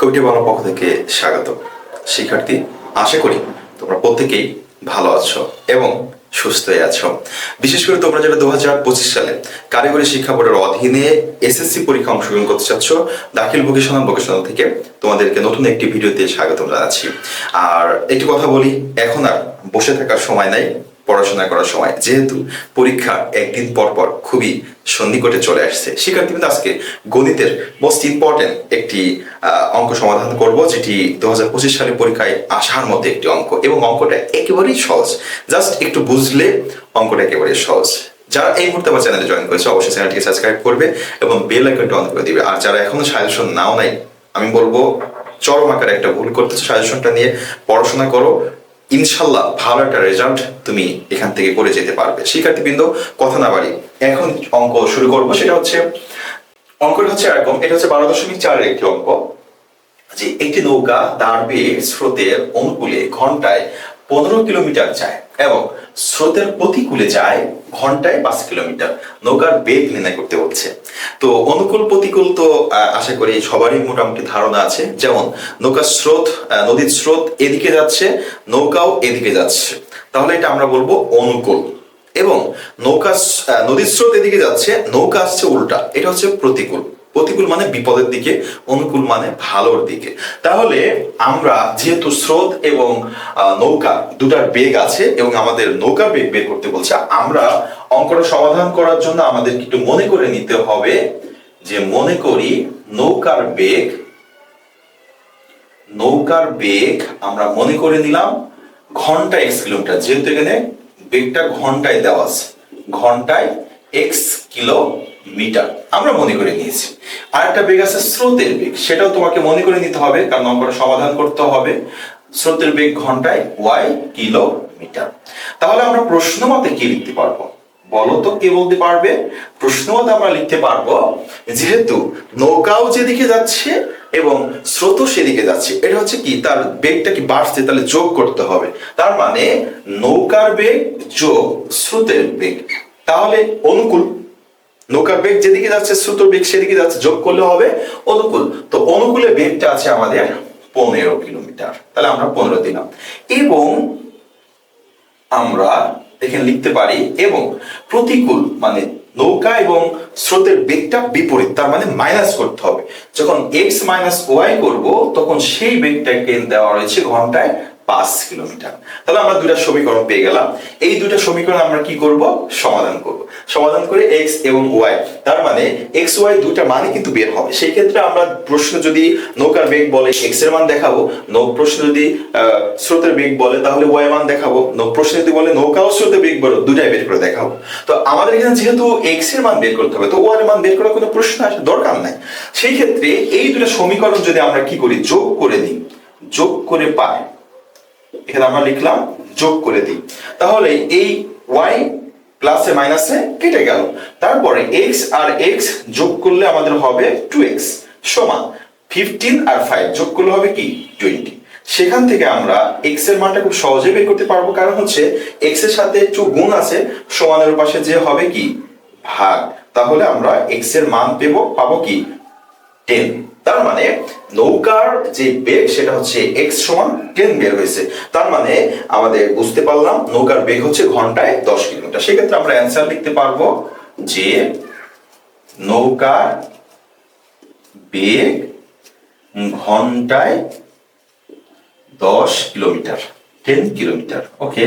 কবিটি বাংলা পক্ষ থেকে স্বাগত। শিক্ষার্থী, আশা করি তোমরা প্রত্যেকেই ভালো আছো এবং সুস্থ আছো। বিশেষ করে তোমরা যারা দু হাজার পঁচিশ সালে কারিগরি শিক্ষা বোর্ডের অধীনে এসএসসি পরীক্ষা অংশগ্রহণ করতে চাচ্ছ, দাখিল ভোকেশনাল ভোকেশনাল থেকে তোমাদেরকে নতুন একটি ভিডিওতে স্বাগত জানাচ্ছি। আর একটি কথা বলি, এখন আর বসে থাকার সময় নাই পড়াশোনা করার সময়। যেহেতু পরীক্ষা একদিন পর পর খুবই সন্নিকটে চলে আসছে, শিক্ষার্থী কিন্তু আজকে গণিতের মোস্ট ইম্পর্টেন্ট একটি অঙ্ক সমাধান করব, যেটি দু হাজার পঁচিশ সালে পরীক্ষায় আসার মতো একটি অঙ্ক এবং অঙ্কটা একেবারেই সহজ। জাস্ট একটু বুঝলে অঙ্কটা একেবারে সহজ। যারা এই মুহূর্তে আমার চ্যানেলে জয়েন করেছে, অবশ্যই চ্যানেলটিকে সাবস্ক্রাইব করবে এবং বেল আইকনটা অন করে দিবে। আর যারা এখনও সাজেশন নাও নাই, আমি বলব, চরম আকারে একটা ভুল করতেছো সাজেশনটা নিয়ে পড়াশোনা করো ইনশাল্লাহ ভালো একটা রেজাল্ট তুমি এখান থেকে করে যেতে পারবে। শিক্ষার্থীবৃন্দ, কথা না বাড়ি, এখন অঙ্ক শুরু করব। সেটা হচ্ছে, অঙ্কটা হচ্ছে এরকম, এটা হচ্ছে বারো দশমিক চারের একটি অঙ্ক। যে একটি নৌকা দাঁড়বে স্রোতের অনুকূলে ঘন্টায় পনেরো কিলোমিটার যায় এবং স্রোতের প্রতিকূলে যায় ঘন্টায় পাঁচ কিলোমিটার। নৌকার বেগ নির্ণয় করতে হচ্ছে। তো অনুকূল প্রতিকূল তো আশা করি সবারই মোটামুটি ধারণা আছে। যেমন, নৌকার স্রোত নদীর স্রোত এদিকে যাচ্ছে, নৌকাও এদিকে যাচ্ছে। তাহলে এটা আমরা বলব অনুকূল। এবং নৌকা নদীর স্রোত এদিকে যাচ্ছে, নৌকা আসছে উল্টা। এটা হচ্ছে প্রতিকূল। প্রতিকূল মানে বিপদের দিকে, অনুকূল মানে ভালোর দিকে। তাহলে আমরা যেহেতু স্রোত এবং নৌকা দুটার বেগ আছে এবং আমাদের নৌকা বেগ বের করতে বলছে, আমরা অঙ্কটা সমাধান করার জন্য আমাদের একটু মনে করে নিতে হবে যে মনে করি নৌকার বেগ নৌকার বেগ আমরা মনে করে নিলাম ঘণ্টা এক্স কিলোমিটার। যেহেতু এখানে বেগটা ঘন্টায় দেওয়া আছে, ঘন্টায় এক্স কিলোমিটার আমরা মনে করে নিয়েছি। আর একটা বেগ আছে স্রোতের বেগ, সেটাও তোমাকে মনে করে নিতে হবে, কারণ অঙ্কটা সমাধান করতে হবে। স্রোতের বেগ ঘন্টায় ওয়াই কিলোমিটার। তাহলে আমরা প্রশ্ন মতে কি লিখতে পারব? বলো তো কে বলতে পারবে? প্রশ্নমতে আমরা লিখতে পারব, যেহেতু নৌকাও যেদিকে যাচ্ছে এবং স্রোতও সেদিকে যাচ্ছে, এটা হচ্ছে কি? তার বেগটা কি বাড়ছে? তাহলে যোগ করতে হবে। তার মানে নৌকার বেগ যোগ স্রোতের বেগ। তাহলে অনুকূল নৌকার বেগ যেদিকে যাচ্ছে স্রোতের বেগ সেদিকে যাচ্ছে, যোগ করলে হবে অনুকূল। তো অনুকূলে বেগটা আছে আমাদের পনেরো কিলোমিটার। তাহলে আমরা পনেরো দিলাম। এবং আমরা এখানে লিখতে পারি, এবং প্রতিকূল মানে নৌকা এবং স্রোতের বেগটা বিপরীত, তার মানে মাইনাস করতে হবে। যখন এক্স মাইনাস ওয়াই করব, তখন সেই বেগটাকে দেওয়া রয়েছে ঘন্টায় পাঁচ কিলোমিটার। তাহলে আমরা দুটা সমীকরণ পেয়ে গেলাম। এই দুটা সমীকরণ আমরা কি করব? সমাধান করব। সমাধান করে এক্স এবং ওয়াই তার মানে এক্স ওয়াই দুটা মানে কিন্তু বের হবে। সেই ক্ষেত্রে আমরা প্রশ্ন যদি নৌকার বেগ বলে এক্সের মান দেখাবো, নৌ প্রশ্ন যদি স্রোতের বেগ বলে, তাহলে ওয়াই মান দেখাবো। নৌ প্রশ্ন যদি বলে নৌকা ও স্রোতের বেগ বলো দুটাই বের করে দেখাবো। তো আমাদের এখানে যেহেতু এক্সের মান বের করতে হবে, তো ওয়াই এর মান বের করার কোনো প্রশ্ন আসে দরকার নাই। সেই ক্ষেত্রে এই দুটো সমীকরণ যদি আমরা কি করি, যোগ করে দিই যোগ করে পাই। এখানে আমরা লিখলাম যোগ করে দিই। তাহলে এই ওয়াই প্লাসে মাইনাসে কেটে গেল। তারপরে এক্স আর এক্স যোগ করলে আমাদের হবে টু এক্স সমান ফিফটিন আর ফাইভ যোগ করলে হবে কি? টোয়েন্টি সেখান থেকে আমরা এক্সের মানটা খুব সহজে বের করতে পারব। কারণ হচ্ছে এক্সের সাথে একটু গুণ আছে, সমানের পাশে যে হবে কি? ভাগ। তাহলে আমরা এক্সের মান পেবো, পাবো কি? টেন তার মানে নৌকার যে বেগ, সেটা হচ্ছে এক্স সমান টেন বের হয়েছে। তার মানে আমাদের বুঝতে পারলাম নৌকার বেগ হচ্ছে ঘন্টায় দশ কিলোমিটার। সেক্ষেত্রে আমরা অ্যান্সার লিখতে পারব যে নৌকার বেগ ঘন্টায় দশ কিলোমিটার। টেন কিলোমিটার ওকে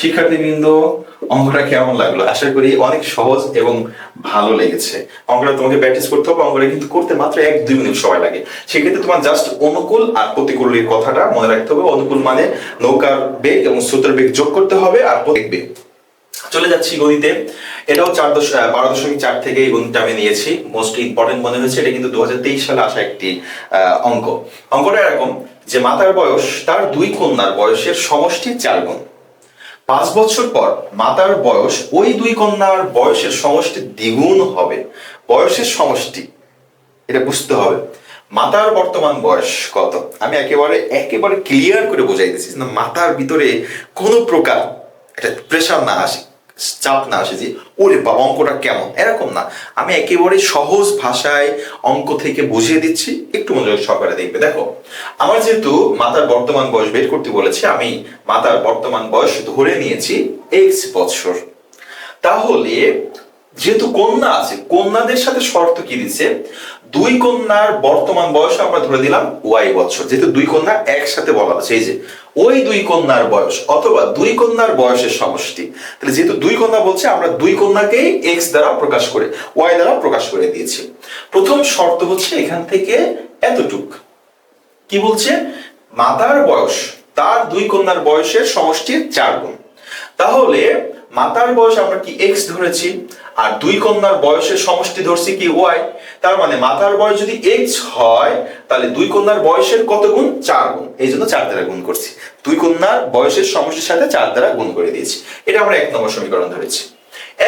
শিক্ষার্থীবৃন্দ, অঙ্কটা কেমন লাগল? আশা করি অনেক সহজ এবং ভালো লেগেছে। অঙ্কটা তোমাকে প্র্যাকটিস করতে হবে, অঙ্কটা কিন্তু করতে মাত্র এক দুই মিনিট সময় লাগে। সেক্ষেত্রে তোমার জাস্ট অনুকূল আর প্রতিকূলের কথাটা মনে রাখতে হবে। অনুকূল মানে নৌকার বেগ এবং স্রোতের বেগ যোগ করতে হবে আর প্রতীক বেগ। চলে যাচ্ছি গণিতে। এটাও চার দশ বারো দশমিক চার থেকে এই গণিতটা আমি নিয়েছি। মোস্ট ইম্পর্টেন্ট মনে হয়েছে, এটা কিন্তু দু হাজার তেইশ সালে আসা একটি অঙ্ক। অঙ্কটা এরকম যে মাতার বয়স, তার দুই কন্যার বয়সের সমষ্টি চার গুণ। পাঁচ বছর পর মাতার বয়স ওই দুই কন্যার বয়সের সমষ্টি দ্বিগুণ হবে। বয়সের সমষ্টি, এটা বুঝতে হবে। মাতার বর্তমান বয়স কত? আমি একেবারে একেবারে ক্লিয়ার করে বোঝাই দিচ্ছি মাতার ভিতরে কোনো প্রকার একটা প্রেশার না আসে। চাপ না আসে যে ওরে বাবা, অঙ্কটা কেমন? এরকম না। আমি একেবারে সহজ ভাষায় অঙ্ক থেকে বুঝিয়ে দিচ্ছি। একটু মনোযোগ সহকারে দেখবে। দেখো, আমার যেহেতু মাতার বর্তমান বয়স বের করতে বলেছে, আমি মাতার বর্তমান বয়স ধরে নিয়েছি এক্স বছর। তাহলে যেহেতু কন্যা আছে, কন্যাদের সাথে শর্ত কি দিচ্ছে? দুই কন্যার বর্তমান বয়স আমরা ধরে দিলাম ওয়াই বছর। যেহেতু দুই কন্যা একসাথে বলা আছে, এই যে ওই দুই কন্যার বয়স অথবা দুই কন্যার বয়সের সমষ্টি। তাহলে যেহেতু দুই কন্যা বলছে, আমরা দুই কন্যাকেই এক্স দ্বারা প্রকাশ করে ওয়াই দ্বারা প্রকাশ করে দিয়েছি। প্রথম শর্ত হচ্ছে এখান থেকে এতটুক। কি বলছে? মাতার বয়স, তার দুই কন্যার বয়সের সমষ্টির চার গুণ। তাহলে মাতার বয়স আমরা কি এক্স ধরেছি? আর দুই কন্যার বয়সের সমষ্টি ধরছি কি ওয়াই তার মানে মাতার বয়স যদি এক্স হয়, তাহলে দুই কন্যার বয়সের কত গুণ? চার গুণ। এই জন্য চার দ্বারা গুণ করছি। দুই কন্যার বয়সের সমষ্টির সাথে চার দ্বারা গুণ করে দিয়েছি। এটা আমরা এক নম্বর সমীকরণ ধরেছি।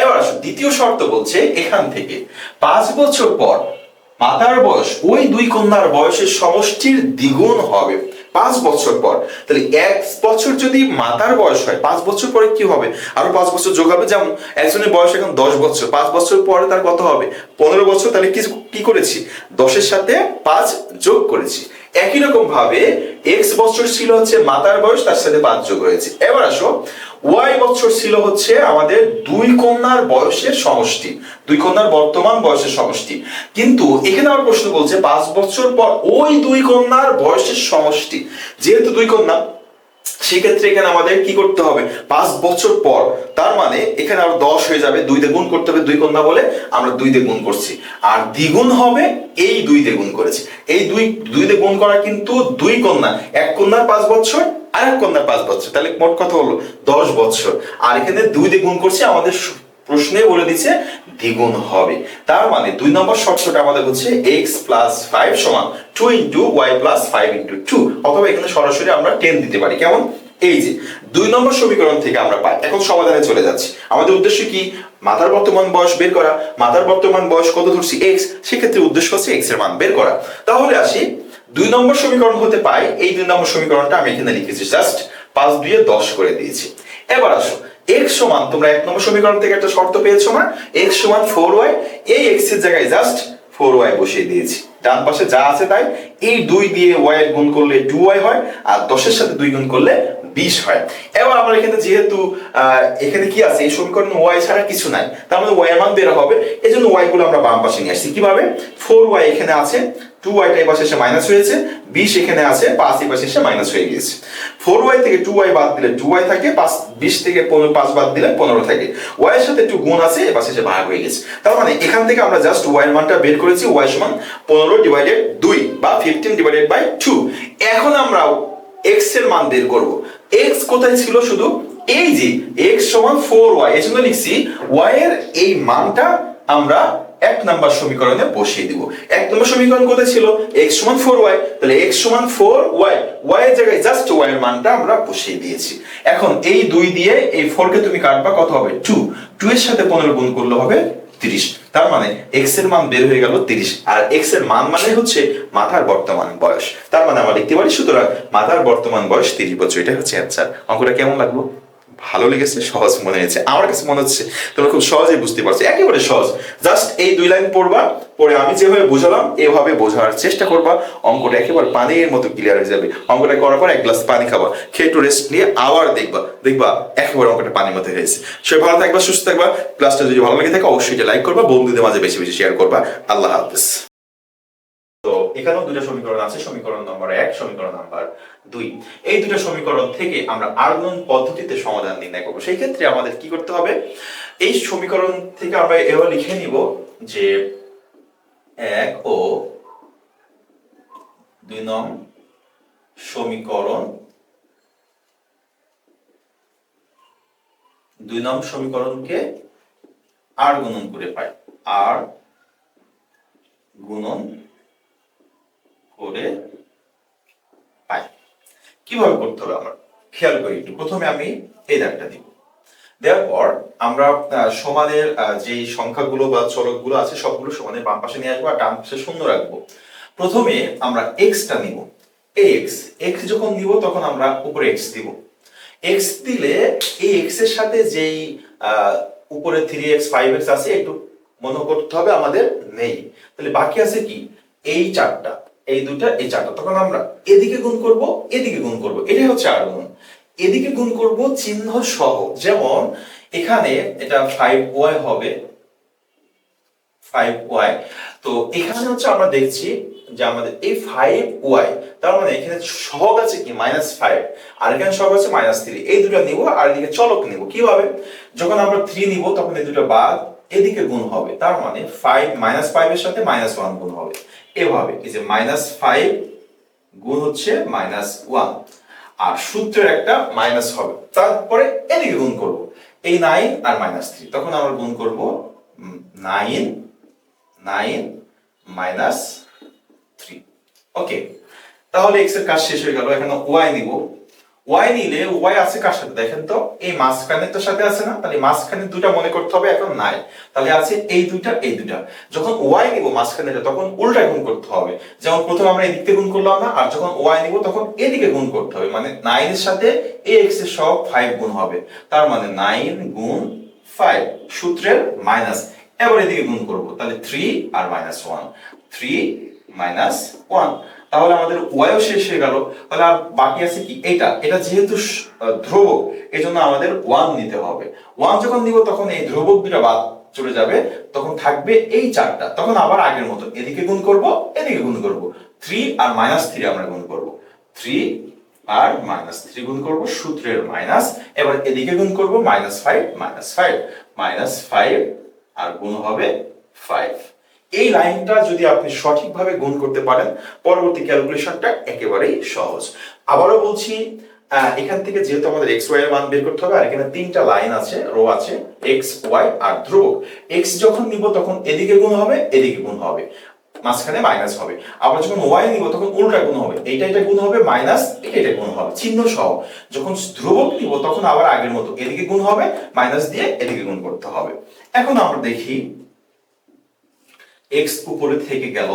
এবার আসুন, দ্বিতীয় শর্ত বলছে এখান থেকে, পাঁচ বছর পর মাতার বয়স ওই দুই কন্যার বয়সের সমষ্টির দ্বিগুণ হবে। পাঁচ বছর পর, তাহলে এক বছর যদি মাতার বয়স হয়, পাঁচ বছর পরে কি হবে? আরও পাঁচ বছর যোগ হবে? যেমন একজনের বয়স এখন দশ বছর, পাঁচ বছর পরে তার কত হবে? পনেরো বছর, তাহলে কি কি করেছি? দশের সাথে পাঁচ যোগ করেছি। একই রকম ভাবে এক্স বছর ছিল হচ্ছে মাতার বয়স, তার সাথে পাঁচ যোগ হয়েছে। এবার আসো ওয়াই বছর ছিল হচ্ছে আমাদের দুই কন্যার বয়সের সমষ্টি, দুই কন্যার বর্তমান বয়সের সমষ্টি। কিন্তু এখানে আমার প্রশ্ন বলছে, পাঁচ বছর পর ওই দুই কন্যার বয়সের সমষ্টি, যেহেতু দুই কন্যা সেক্ষেত্রে এখানে আমাদের কি করতে হবে? পাঁচ বছর পর, তার মানে এখানে আরও দশ হয়ে যাবে দুই গুণ করতে হবে, দুই কন্যা বলে আমরা দুই গুণ করছি। আর দ্বিগুণ হবে, এই দুই গুণ করেছি। এই দুই দুই গুণ করা কিন্তু দুই কন্যা। এক কন্যার পাঁচ বছর আর এক কন্যার পাঁচ বছর। তাহলে মোট কথা হলো? দশ বছর। আর এখানে দুই গুণ করছি, আমাদের প্রশ্নে বলে দিচ্ছে দ্বিগুণ হবে। তার মানে দুই নম্বর শর্তটা আমাদের হচ্ছে এক্স প্লাস ফাইভ সমান two into y plus five into two অথবা এখানে সরাসরি আমরা টেন দিতে পারি। কেমন? এই যে, দুই নম্বর সমীকরণ থেকে আমরা পাই। এখন সমাধানে চলে যাচ্ছি। আমাদের উদ্দেশ্য কি? মাতার বর্তমান বয়স বের করা। মাতার বর্তমান বয়স কত ধরছি? এক্স সেক্ষেত্রে উদ্দেশ্য হচ্ছে এক্সের মান বের করা। তাহলে আসি, দুই নম্বর সমীকরণ হতে পাই। এই দুই নম্বর সমীকরণটা আমি এখানে লিখেছি জাস্ট পাঁচ দুইয়ে দশ করে দিয়েছি। এবার আসো এক্স সমান, তোমরা এক নম্বর সমীকরণ থেকে একটা শর্ত পেয়েছ না এক্স সমান ফোর ওয়াই এই এক্সের জায়গায় জাস্ট ফোর ওয়াই বসিয়ে দিয়েছি। ডান পাশে যা আছে তাই, এই দুই দিয়ে ওয়াই এর গুণ করলে টু ওয়াই হয়, আর দশের সাথে দুই গুণ করলে বিশ হয়। এবার আমরা এখানে যেহেতু এখানে কি আছে? এই সমীকরণে ওয়াই ছাড়া কিছু নাই। তার মানে ওয়াই এর মান বের হবে। এই জন্য ওয়াই গুলো আমরা বাম পাশে নিয়ে আসছি। কীভাবে? ফোর ওয়াই এখানে আছে টু ওয়াইটা এই পাশে এসে মাইনাস হয়েছে বিশ এখানে আছে, পাঁচ এই মাইনাস হয়ে গিয়েছে। ফোর ওয়াই থেকে টু ওয়াই বাদ দিলে টু ওয়াই থাকে, পাঁচ, বিশ থেকে পাঁচ বাদ দিলে পনেরো থাকে। ওয়াই এর সাথে একটু গুণ আছে এ পাশে এসে ভাগ হয়ে গেছে। তার মানে এখান থেকে আমরা জাস্ট ওয়াই এর মানটা বের করেছি ওয়াই সমান পনেরো ডিভাইডেড দুই বা ফিফটিন ডিভাইডেড বাই টু এখন আমরা এক্সের মান বের করব। এক্স কোথায় ছিল শুধু? এই যে এক্স সমান ফোর ওয়াই এই লিখছি ওয়াই এর এই মানটা আমরা এক নাম্বার সমীকরণে বসিয়ে দিব। এক নম্বর সমীকরণ কোথায় ছিল? এক্স সমান ফোর ওয়াই তাহলে এক্স সমান ফোর ওয়াই ওয়াই এর জায়গায় জাস্ট ওয়াই এর মানটা আমরা বসিয়ে দিয়েছি। এখন এই দুই দিয়ে এই ফোর কে তুমি কাটবা, কত হবে? টু টু এর সাথে পনেরো গুণ করলে হবে তিরিশ। তার মানে এক্সের মান বের হয়ে গেল তিরিশ। আর এক্সের মান মানে হচ্ছে মাথার বর্তমান বয়স। তার মানে আমরা লিখতে পারি, সুতরাং মাথার বর্তমান বয়স তিরিশ বছর। এটা হচ্ছে অ্যান্সার অঙ্কটা কেমন লাগল? ভালো লেগেছে, সহজ মনে হয়েছে। আমার কাছে মনে হচ্ছে তোমরা খুব সহজেই বুঝতে পারছ। একেবারে সহজ। জাস্ট এই দুই লাইন পড়বা, পরে আমি যেভাবে বোঝালাম, এভাবে বোঝার চেষ্টা করবা। অঙ্কটা একেবারে পানির মতো ক্লিয়ার হয়ে যাবে। অঙ্কটা করার পর এক গ্লাস পানি খাবা। খেয়ে একটু রেস্ট নিয়ে আবার দেখবা। দেখবা একেবারে অঙ্কটা পানির মধ্যে হয়েছে। সে ভালো থাকবা, সুস্থ থাকবা। ক্লাসটা যদি ভালো লাগে থাকে, অবশ্যই লাইক করবা। বন্ধুদের মাঝে বেশি বেশি শেয়ার করবা। আল্লাহ হাফেজ। এখানেও দুটো সমীকরণ আছে, সমীকরণ নম্বর এক, সমীকরণ নাম্বার দুই। এই দুটো সমীকরণ থেকে আমরা আর্গুন পদ্ধতিতে সমাধান নির্ণয় করব। সেই ক্ষেত্রে আমাদের কি করতে হবে? এই সমীকরণ থেকে আমরা এভাবে লিখে নিব যে এক ও দুই নং সমীকরণ, দুই নং সমীকরণকে আর গুণন করে পাই। আর গুণন করে পাই। কীভাবে করতে হবে আমার? খেয়াল করি একটু। প্রথমে আমি এই দাগটা দিব। দেওয়ার পর আমরা সমানের যে সংখ্যাগুলো বা চলকগুলো আছে, সবগুলো সমানের বাম পাশে নিয়ে আসব আর ডান পাশে শূন্য রাখব। প্রথমে আমরা এক্সটা নিব। এক্স এক্স যখন নিব, তখন আমরা উপরে এক্স দিব। এক্স দিলে এই এক্সের সাথে যেই উপরে থ্রি এক্স ফাইভ এক্স আছে, একটু মনে করতে হবে আমাদের নেই। তাহলে বাকি আছে কি? এই চারটা। এই দুটা এই চারটা। তখন আমরা এদিকে গুণ করব, এদিকে গুণ করব। এটাই হচ্ছে আর গুণ। এদিকে গুণ করব চিহ্ন সহ। যেমন এখানে এটা ফাইভ ওয়াই হবে ফাইভ ওয়াই তো এখানে হচ্ছে আমরা দেখছি যে আমাদের এই ফাইভ ওয়াই তার মানে এখানে সহগ আছে কি? মাইনাস ফাইভ আর এখানে সহগ আছে মাইনাস থ্রি এই দুটো নিব, আর এদিকে চলক নিব। কীভাবে? যখন আমরা থ্রি নিব, তখন এই দুটো বাদ। এদিকে গুণ হবে। তার মানে ফাইভ মাইনাস ফাইভ এর সাথে মাইনাস ওয়ান গুণ হবে। এভাবে, এই যে মাইনাস ফাইভ গুণ হচ্ছে মাইনাস ওয়ান আর সূত্রের একটা মাইনাস হবে। তারপরে এদিকে গুণ করব। এই নাইন আর মাইনাস থ্রি তখন আমরা গুণ করব nine nine minus three okay তাহলে এক্সের কাজ শেষ হয়ে গেল। এখানে ওয়াই নিব। ওয়াই নিলে ওয়াই আছে কার সাথে? দেখেন তো, এই মাঝখানে তো সাথে আছে না? তাহলে মাঝখানে দুটা মনে করতে হবে, এখন নাই। তাহলে আছে এই দুইটা এই দুইটা। যখন ওয়াই নিব মাঝখানে তখন উল্টা গুণ করতে হবে। যেমন প্রথম আমরা এদিক থেকে গুণ করলাম না, আর যখন ওয়াই নিব, তখন এদিকে গুণ করতে হবে। মানে নাইন এর সাথে এ এক্সের সব ফাইভ গুণ হবে। তার মানে নাইন গুণ ফাইভ সূত্রের মাইনাস এবার এদিকে গুণ করব। তাহলে থ্রি আর minus one three minus one তাহলে আমাদের ওয়াইও শেষ হয়ে গেল। তাহলে আর বাকি আছে কি? এটা এটা যেহেতু ধ্রুবক এই জন্য আমাদের ওয়ান নিতে হবে। ওয়ান যখন নিব তখন এই ধ্রুবক দুটা বাদ চলে যাবে। তখন থাকবে এই চারটা। তখন আবার আগের মতো। এদিকে গুণ করব, এদিকে গুণ করব। থ্রি আর মাইনাস থ্রি আমরা গুণ করব। থ্রি আর মাইনাস থ্রি গুণ করব, সূত্রের মাইনাস এবার এদিকে গুণ করব minus five minus five minus five আর গুণ হবে ফাইভ এই লাইনটা যদি আপনি সঠিকভাবে গুণ করতে পারেন, পরবর্তী ক্যালকুলেশনটা একেবারেই সহজ। আবারও বলছি এখান থেকে যেহেতু আমাদের এক্স ওয়াই এর মান বের করতে হবে, আর এখানে তিনটা লাইন আছে, রো আছে এক্স ওয়াই আর ধ্রুবক। এক্স যখন নিব তখন এদিকে গুণ হবে, এদিকে গুণ হবে। মাঝখানে মাইনাস হবে। আবার যখন ওয়াই নিব তখন উল্টা গুণ হবে। এইটা এটা গুণ হবে মাইনাস এটা এটা গুণ হবে। চিহ্ন সহ। যখন ধ্রুবক নিব তখন আবার আগের মতো এদিকে গুণ হবে মাইনাস দিয়ে এদিকে গুণ করতে হবে। এখন আমরা দেখি এক্স উপরে থেকে গেল,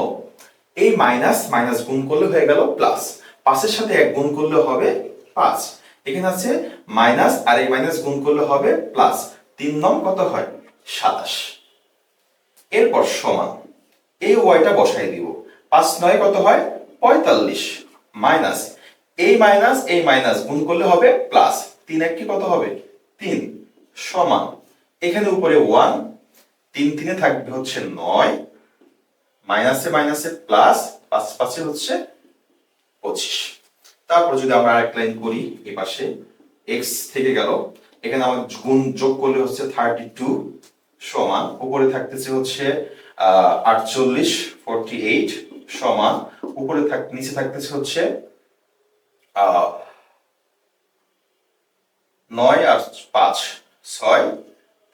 এই মাইনাস মাইনাস গুণ করলে হয়ে গেল প্লাস পাঁচের সাথে এক গুণ করলে হবে পাঁচ। এখানে আছে মাইনাস আর এই মাইনাস গুণ করলে হবে প্লাস তিন নং কত হয়? সাতাশ। এরপর সমান, এই ওয়াইটা বসাই দিব। পাঁচ নয় কত হয়? পঁয়তাল্লিশ। মাইনাস এই মাইনাস এই মাইনাস গুণ করলে হবে প্লাস তিন এক কি কত হবে? তিন। সমান, এখানে উপরে ওয়ান তিন তিনে থাকবে হচ্ছে নয়। মাইনাসে মাইনাসে প্লাস পাঁচ পাঁচে হচ্ছে পঁচিশ। তারপর যদি আমরা আরেক লাইন করি, এই পাশে এক্স থেকে গেল, এখানে আমার গুণ যোগ করলে হচ্ছে থার্টি টু সমান, উপরে থাকতেছে হচ্ছে আটচল্লিশ ফোরটি এইট সমান, উপরে থাক, নিচে থাকতেছে হচ্ছে নয় আর পাঁচ, ছয়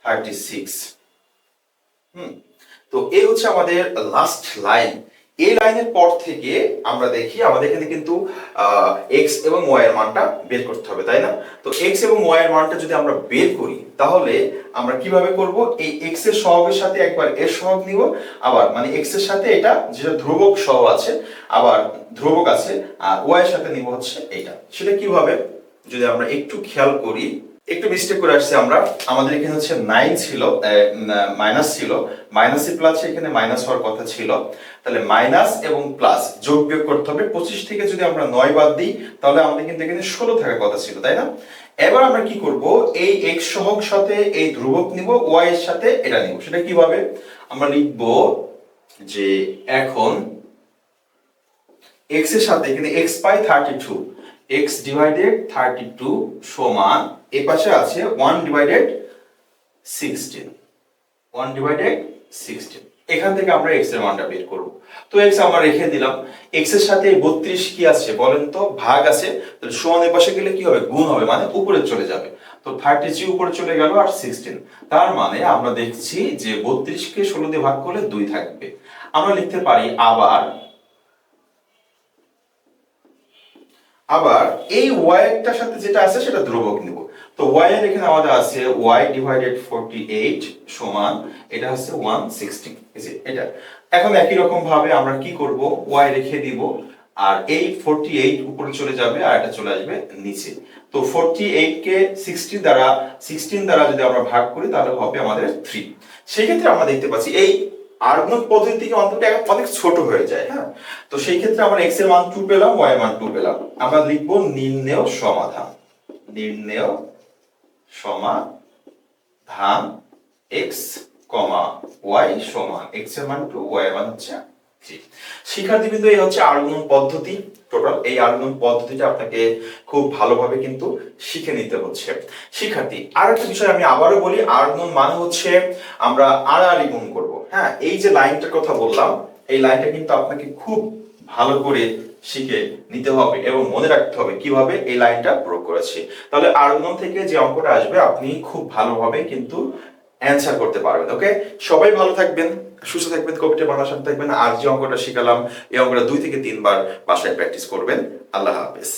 থার্টি সিক্স হুম। তো এই হচ্ছে আমাদের লাস্ট লাইন এই লাইনের পর থেকে আমরা দেখি আমাদের এখানে কিন্তু এক্স এবং ওয়াই এর মানটা বের করতে হবে, তাই না? তো এক্স এবং ওয়াই এর মানটা যদি আমরা বের করি, তাহলে আমরা কীভাবে করব? এই এক্সের সহগের সাথে একবার এর সহগ নিব, আবার মানে এক্সের সাথে এটা, যেটা ধ্রুবক সহ আছে, আবার ধ্রুবক আছে, আর ওয়াই এর সাথে নিব হচ্ছে এটা। সেটা কীভাবে? যদি আমরা একটু খেয়াল করি একটু মিস্টেক করে আসছি আমরা। আমাদের এখানে হচ্ছে নাইন ছিল মাইনাস ছিল। মাইনাসে প্লাস এখানে মাইনাস হওয়ার কথা ছিল। তাহলে মাইনাস এবং প্লাস যোগ বিয়োগ করতে হবে। পঁচিশ থেকে যদি আমরা নয় বাদ দিই, তাহলে আমাদের কিন্তু এখানে ষোলো থাকার কথা ছিল, তাই না? এবার আমরা কি করব? এই এক্স সহগ সাথে এই ধ্রুবক নিব ওয়াই এর সাথে এটা নিব। সেটা কীভাবে? আমরা লিখব যে এখন এক্সের সাথে এখানে এক্স পাই thirty two x divided thirty two সমান, এ পাশে আছে one divided sixteen one divided sixteen এখান থেকে আমরা এক্সের মানটা বের করব। তো এক্স আমরা রেখে দিলাম। এক্সের সাথে বত্রিশ কি আছে বলেন তো? ভাগ আছে। তাহলে সমানের পাশে গেলে কি হবে? গুণ হবে মানে উপরে চলে যাবে। তো থার্টি থ্রি উপরে চলে গেল আর সিক্সটিন তার মানে আমরা দেখছি যে বত্রিশকে ষোলো দিয়ে ভাগ করলে দুই থাকবে। আমরা লিখতে পারি আবার আবার এই ওয়াই একটার সাথে যেটা আছে সেটা ধ্রুবক নিব। তো ওয়াই এর এখানে আমাদের আছে ওয়াই ডিভাইডেড ফোরটি এইট সমান, এটা হচ্ছে ওয়ান সিক্সটি এটা। এখন একই রকম ভাবে আমরা কি করব? ওয়াই রেখে দিব, আর এই ফোরটি এইট উপরে চলে যাবে আর এটা চলে আসবে নিচে। তো ফোরটি এইট কে সিক্সটিন দ্বারা সিক্সটিন দ্বারা যদি আমরা ভাগ করি তাহলে হবে আমাদের থ্রি সেই ক্ষেত্রে আমরা দেখতে পাচ্ছি এই আর্গন পদ্ধতি থেকে অন্তত এক- অনেক ছোট হয়ে যায় হ্যাঁ? তো সেই ক্ষেত্রে আমরা এক্সের মান টু পেলাম ওয়াই মান টু পেলাম। আমরা লিখব নির্ণেয় সমাধান। নির্ণেয় সমাধান এক্স কমা ওয়াই সমান এক্সের মান টু ওয়াই মান হচ্ছে শিক্ষার্থী বিন্দু এই হচ্ছে আর্গুন পদ্ধতি টোটাল। এই আর্গুন পদ্ধতিটা আপনাকে খুব ভালোভাবে কিন্তু শিখে নিতে হচ্ছে। শিক্ষার্থী আর একটা বিষয় আমি আবারও বলি মানে হচ্ছে আমরা আড়াআড়ি গুণ হ্যাঁ এই যে লাইনটার কথা বললাম, এই লাইনটা কিন্তু আপনাকে খুব ভালো করে শিখে নিতে হবে এবং মনে রাখতে হবে কীভাবে এই লাইনটা প্রয়োগ করেছি। তাহলে আর্গুন থেকে যে অঙ্কটা আসবে, আপনি খুব ভালোভাবে কিন্তু অ্যান্সার করতে পারবেন ওকে সবাই ভালো থাকবেন। সুস্থ থাকবেন কবিটা বাধা সাথে থাকবেন। আর যে অঙ্কটা শিখালাম, এই অঙ্কটা দুই থেকে তিনবার বাসায় প্র্যাকটিস করবেন। আল্লাহ হাফেজ।